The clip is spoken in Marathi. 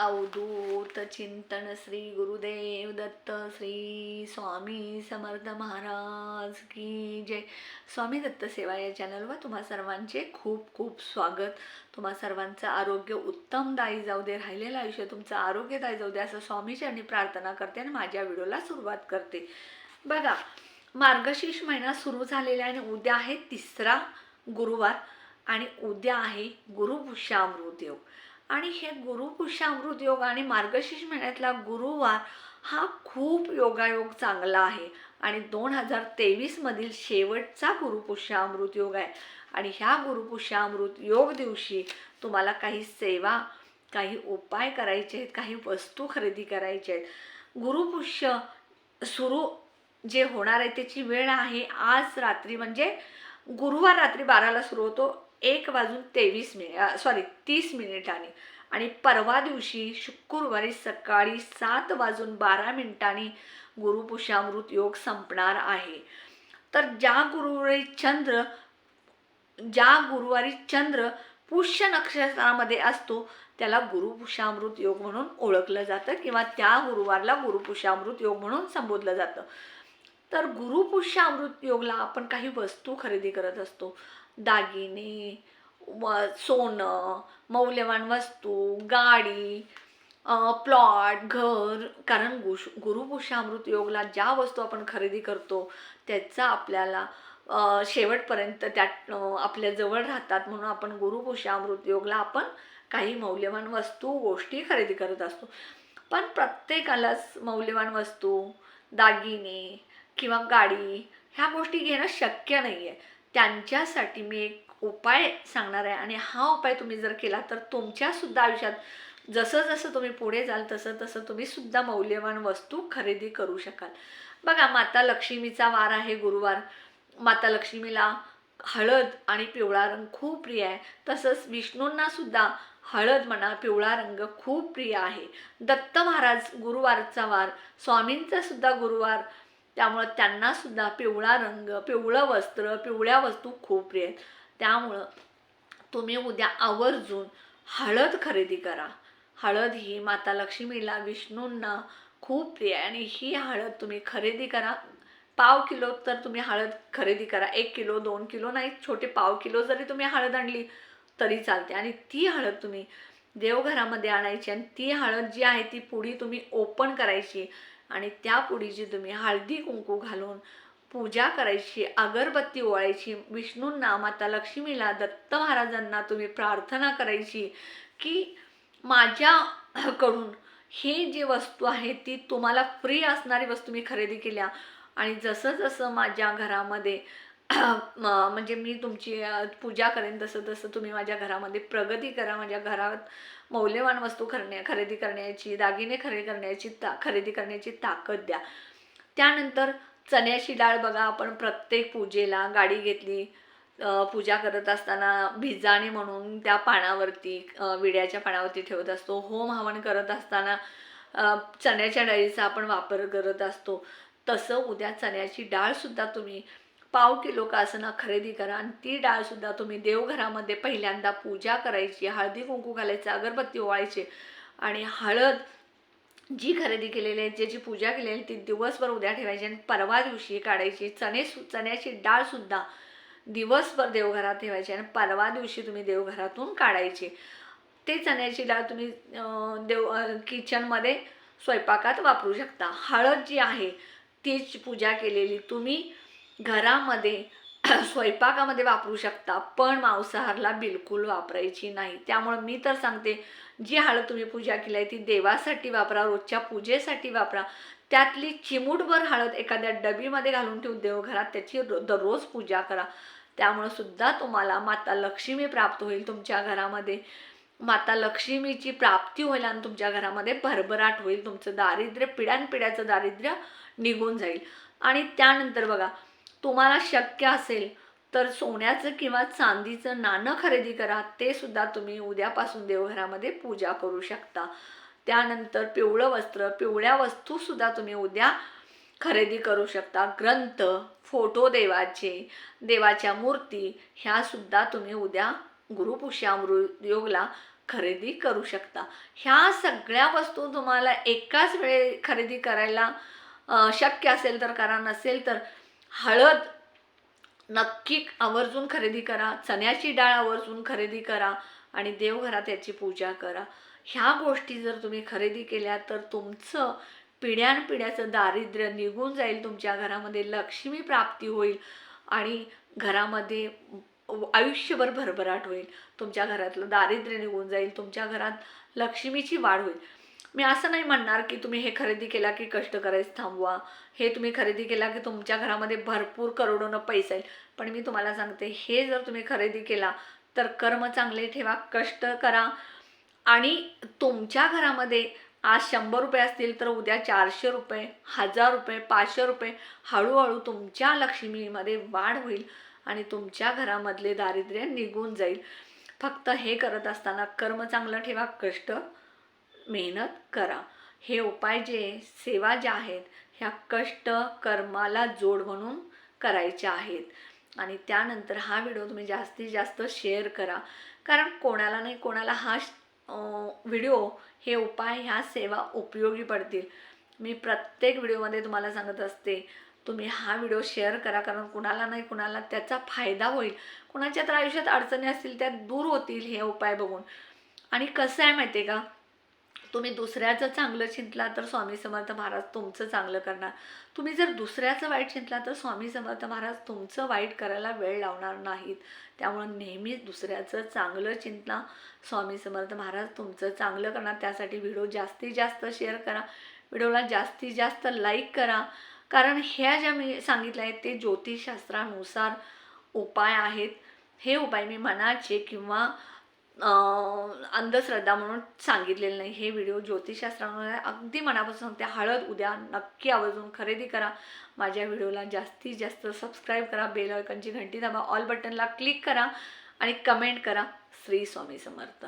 अवधूत चिंतन श्री गुरुदेव दत्त श्री स्वामी समर्थ महाराज की जय. स्वामी दत्त सेवा या चॅनलवर तुम्हा सर्वांचे खूप खूप स्वागत. तुम्हा सर्वांचं आरोग्य उत्तमदायी जाऊ दे राहिलेलं आयुष्य तुमचं आरोग्यदायी जाऊ दे असं स्वामीचरणी प्रार्थना करते आणि माझ्या व्हिडिओला सुरुवात करते. बघा मार्गशीर्ष महिना सुरू झालेला आहे आणि उद्या आहे तिसरा गुरुवार आणि उद्या आहे गुरुपुष्यामृत योग. आणि हे गुरुपुष्यामृत योग आणि मार्गशीर्ष महिन्यातला गुरुवार हा खूप योगायोग चांगला आहे. आणि दोन हजार तेवीसमधील शेवटचा गुरुपुष्यामृत योग आहे. आणि ह्या गुरुपुष्यामृत योग दिवशी तुम्हाला काही सेवा काही उपाय करायचे आहेत काही वस्तू खरेदी करायच्या आहेत. गुरुपुष्य सुरू जे होणार आहे त्याची वेळ आहे. आज रात्री म्हणजे गुरुवार रात्री बाराला सुरू होतो. एक वाजून तेवीस मिनिट सॉरी तीस मिनिटांनी आणि परवा दिवशी शुक्रवारी सकाळी सात वाजून बारा मिनिटांनी गुरुपुषामृत योग संपणार आहे. तर ज्या गुरुवारी चंद्र ज्या गुरुवारी चंद्र पुष्य नक्षत्रामध्ये असतो त्याला गुरुपुषामृत योग म्हणून ओळखलं जातं किंवा त्या गुरुवारला गुरुपुषामृत योग म्हणून संबोधलं जातं. तर गुरुपुष्यामृत योगला आपण काही वस्तू खरेदी करत असतो. दागिने व सोनं मौल्यवान वस्तू गाडी प्लॉट घर. कारण गुश गुरुपुष्यामृत योगला ज्या वस्तू आपण खरेदी करतो त्याचा आपल्याला शेवटपर्यंत त्या आपल्या जवळ राहतात. म्हणून आपण गुरुपुष्यामृत योगला आपण काही मौल्यवान वस्तू गोष्टी खरेदी करत असतो. पण प्रत्येकालाच मौल्यवान वस्तू दागिने किंवा गाडी ह्या गोष्टी घेणं शक्य नाही आहे त्यांच्यासाठी मी एक उपाय सांगणार आहे. आणि हा उपाय तुम्ही जर केला तर तुमच्यासुद्धा आयुष्यात जसं जसं तुम्ही पुढे जाल तसं तसं तुम्ही सुद्धा मौल्यवान वस्तू खरेदी करू शकाल. बघा माता लक्ष्मीचा वार आहे गुरुवार. माता लक्ष्मीला हळद आणि पिवळा रंग खूप प्रिय आहे. तसंच विष्णूंना सुद्धा हळद म्हणा पिवळा रंग खूप प्रिय आहे. दत्त महाराज गुरुवारचा वार स्वामींचा सुद्धा गुरुवार त्यामुळं त्यांनासुद्धा पिवळा रंग पिवळं वस्त्र पिवळ्या वस्तू खूप प्रिय आहेत. त्यामुळं तुम्ही उद्या आवर्जून हळद खरेदी करा. हळद ही माता लक्ष्मीला विष्णूंना खूप प्रिय आहे आणि ही हळद तुम्ही खरेदी करा. पाव किलो तर तुम्ही हळद खरेदी करा. एक किलो दोन किलो नाही छोटे पाव किलो जरी तुम्ही हळद आणली तरी चालते. आणि ती हळद तुम्ही देवघरामध्ये आणायची आणि ती हळद जी आहे ती पुडी तुम्ही ओपन करायची. आणि त्या पुडीची तुम्ही हळदी कुंकू घालून पूजा करायची अगरबत्ती ओळायची विष्णूंना माता लक्ष्मीला दत्त महाराजांना तुम्ही प्रार्थना करायची की माझ्याकडून ही जी वस्तू आहे ती तुम्हाला फ्री असणारी वस्तू मी खरेदी केल्या. आणि जसं जसं माझ्या घरामध्ये म्हणजे मी तुमची पूजा करेन तसं तसं तुम्ही माझ्या घरामध्ये प्रगती करा माझ्या घरात मौल्यवान वस्तू खरण्या खरेदी करण्याची दागिने खरेदी करण्याची ता खरेदी करण्याची ताकद द्या. त्यानंतर चण्याची डाळ बघा आपण प्रत्येक पूजेला गाडी घेतली पूजा करत असताना भिजाणे म्हणून त्या पानावरती विड्याच्या पानावरती ठेवत असतो. होम हवन करत असताना चण्याच्या डाळीचा आपण वापर करत असतो. तसं उद्या चण्याची डाळसुद्धा तुम्ही पाव किलो कासनं खरेदी करा. आणि ती डाळसुद्धा तुम्ही देवघरामध्ये पहिल्यांदा पूजा करायची. हळदी कुंकू घालायचं अगरबत्ती ओवाळायची आणि हळद जी खरेदी केलेली आहे ज्याची पूजा केलेली आहे ती दिवसभर उद्या ठेवायची आणि परवा दिवशी काढायची. चणे सु चण्याची डाळसुद्धा दिवसभर देवघरात ठेवायची आणि परवा दिवशी तुम्ही देवघरातून काढायची. ते चण्याची डाळ तुम्ही देव किचनमध्ये स्वयंपाकात वापरू शकता. हळद जी आहे तीच पूजा केलेली तुम्ही घरामध्ये स्वयंपाकामध्ये वापरू शकता पण मांसाहारला बिलकुल वापरायची नाही. त्यामुळं मी तर सांगते जी हळद तुम्ही पूजा केली आहे ती देवासाठी वापरा रोजच्या पूजेसाठी वापरा. त्यातली चिमूटभर हळद एखाद्या डबीमध्ये घालून ठेवून देवघरात त्याची दररोज पूजा करा. त्यामुळं सुद्धा तुम्हाला माता लक्ष्मी प्राप्त होईल तुमच्या घरामध्ये. माता लक्ष्मीची प्राप्ती होईल आणि तुमच्या घरामध्ये भरभराट होईल. तुमचं दारिद्र्य पिढ्यानपिढ्याचं दारिद्र्य निघून जाईल. आणि त्यानंतर बघा तुम्हाला शक्य असेल तर सोन्याचं किंवा चांदीचं नाणं खरेदी करा. ते सुद्धा तुम्ही उद्यापासून देवघरामध्ये पूजा करू शकता. त्यानंतर पिवळं वस्त्र पिवळ्या वस्तूसुद्धा तुम्ही उद्या खरेदी करू शकता. ग्रंथ फोटो देवाचे देवाच्या मूर्ती ह्यासुद्धा तुम्ही उद्या गुरुपुष्यामृत योगला खरेदी करू शकता. ह्या सगळ्या वस्तू तुम्हाला एकाच वेळे खरेदी करायला शक्य असेल तर करा नसेल तर हळद नक्की आवर्जून खरेदी करा. चण्याची डाळ आवर्जून खरेदी करा आणि देवघरात याची पूजा करा. ह्या गोष्टी जर तुम्ही खरेदी केल्या तर तुमचं पिढ्यानपिढ्याचं दारिद्र्य निघून जाईल तुमच्या घरामध्ये लक्ष्मी प्राप्ती होईल आणि घरामध्ये आयुष्यभर भरभराट होईल. तुमच्या घरातलं दारिद्र्य निघून जाईल तुमच्या घरात लक्ष्मीची वाढ होईल. मी असं नाही म्हणणार की तुम्ही हे खरेदी केला की कष्ट करायचं थांबवा. हे तुम्ही खरेदी केला की तुमच्या घरामध्ये भरपूर करोडोनं पैसा येईल पण मी तुम्हाला सांगते हे जर तुम्ही खरेदी केला तर कर्म चांगले ठेवा कष्ट करा. आणि तुमच्या घरामध्ये आज शंभर रुपये असतील तर उद्या चारशे रुपये हजार रुपये पाचशे रुपये हळूहळू तुमच्या लक्ष्मीमध्ये वाढ होईल आणि तुमच्या घरामधले दारिद्र्य निघून जाईल. फक्त हे करत असताना कर्म चांगलं ठेवा कष्ट मेहनत करा. हे उपाय जे सेवा ज्या आहेत ह्या कष्ट कर्माला जोड म्हणून करायच्या आहेत. आणि त्यानंतर हा व्हिडिओ तुम्ही जास्तीत जास्त शेअर करा. कारण कोणाला नाही कोणाला हा व्हिडिओ हे उपाय ह्या सेवा उपयोगी पडतील. मी प्रत्येक व्हिडिओमध्ये तुम्हाला सांगत असते तुम्ही हा व्हिडिओ शेअर करा. कारण कुणाला नाही कुणाला त्याचा फायदा होईल. कुणाच्या तर आयुष्यात अडचणी असतील त्या दूर होतील हे उपाय बघून. आणि कसं आहे माहिती आहे का? तुम्ही दुसऱ्याचं चांगलं चिंतला तर स्वामी समर्थ महाराज तुमचं चांगलं करणार. तुम्ही जर दुसऱ्याचं वाईट चिंतला तर स्वामी समर्थ महाराज तुमचं वाईट करायला वेळ लावणार नाहीत. त्यामुळं नेहमीच दुसऱ्याचं चांगलं चिंतला स्वामी समर्थ महाराज तुमचं चांगलं करणार. त्यासाठी व्हिडिओ जास्तीत जास्त शेअर करा. व्हिडिओला जास्तीत जास्त लाईक करा. कारण ह्या ज्या मी सांगितल्या आहेत ते ज्योतिषशास्त्रानुसार उपाय आहेत. हे उपाय मी मनाचे किंवा अंधश्रद्धा म्हणून सांगितलेलं नाही. हे व्हिडिओ ज्योतिषशास्त्रामुळे अगदी मनापासून सांगते. हळद उद्या नक्की आवर्जून खरेदी करा. माझ्या व्हिडिओला जास्तीत जास्त सबस्क्राईब करा. बेल आयकनची घंटी दाबा. ऑल बटनला क्लिक करा आणि कमेंट करा. श्री स्वामी समर्थ.